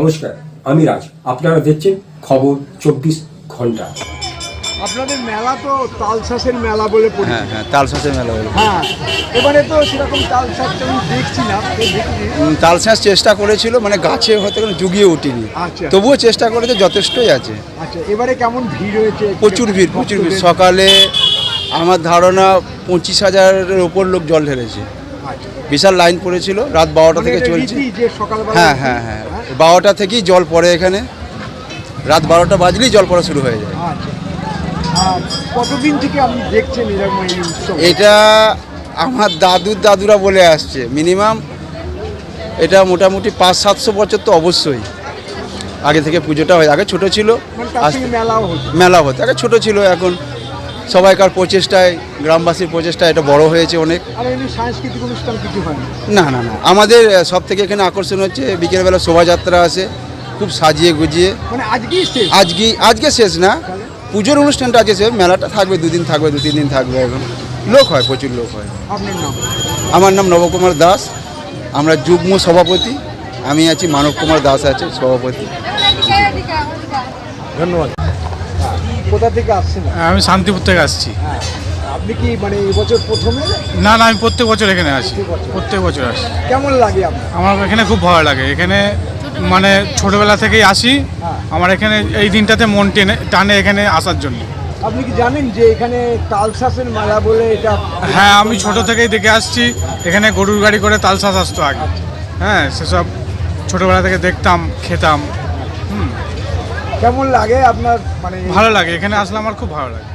নমস্কার আমি রাজ। আপনারা দেখছেন খবর চব্বিশ ঘণ্টা। আপনাদের মেলা তো তালশাঁসের মেলা বলে হ্যাঁ হ্যাঁ তালশাঁসের মেলা বলে হ্যাঁ এবারে তো সেরকম তালশাঁস আমি দেখছি না তালশাঁস চেষ্টা করেছিল মানে গাছে হয়তো কোনো জুগিয়ে উঠিনি আচ্ছা। তবুও চেষ্টা করেছে যথেষ্টই আছে। আচ্ছা এবারে কেমন ভিড় হয়েছে? প্রচুর ভিড় প্রচুর ভিড়। সকালে আমার ধারণা পঁচিশ হাজারের ওপর লোক জল ঢেলেছে। আচ্ছা। বিশাল লাইন পড়েছিল রাত বারোটা মানে থেকে চলছে। রীতি যে সকালবেলা হ্যাঁ হ্যাঁ। হ্যাঁ? বারোটা থেকেই জল পড়ে এখানে। রাত বারোটা বাজলেই জল পড়া শুরু হয়ে যায়। আচ্ছা। কতদিন থেকে আপনি দেখছেন এটা আমার দাদুর দাদুরা বলে আসছে। মিনিমাম এটা মোটামুটি পাঁচ সাতশো বছর তো অবশ্যই। আগে থেকে পুজোটা হয়। আগে ছোট ছিল। মানে মেলা হতো। আগে ছোট ছিল এখন সবাইকার প্রচেষ্টায় গ্রামবাসীর প্রচেষ্টায় এটা বড় হয়েছে অনেক। সাংস্কৃতিক অনুষ্ঠান কিছু হয়নি? না না না। আমাদের সব থেকে এখানে আকর্ষণ হচ্ছে বিকেলবেলা শোভাযাত্রা আছে খুব সাজিয়ে গুজিয়ে। মানে আজকে আজকে শেষ না। পুজোর অনুষ্ঠানটা আজকে শেষ। মেলাটা থাকবে দুদিন থাকবে দু তিন দিন থাকবে এখন। লোক হয় প্রচুর লোক হয়। আমার নাম নবকুমার দাস। আমরা যুগ্ম সভাপতি। আমি আছি মানব কুমার দাস আছে সভাপতি। ধন্যবাদ। কোথা থেকে আসছেন? আমি শান্তিপুর থেকে আসছি। হ্যাঁ। আপনি কি মানে এবছর প্রথমে? না না আমি প্রত্যেক বছর এখানে আসি। প্রত্যেক বছর। আসি। কেমন লাগে আমার এখানে খুব ভালো লাগে। এখানে মানে ছোটবেলা থেকেই আসি। আমার এখানে এই দিনটাতে মন টেনে টানে এখানে আসার জন্য। আপনি কি জানেন যে এখানে তালশাঁসের মেলা বলে এটা হ্যাঁ আমি ছোট থেকেই দেখে আসছি। এখানে গরুর গাড়ি করে তালসাস আসতো আগে। হ্যাঁ সেসব ছোটবেলা থেকে দেখতাম খেতাম। হুম। কেমন লাগে আপনার মানে ভালো লাগে এখানে আসলে আমার খুব ভালো লাগে।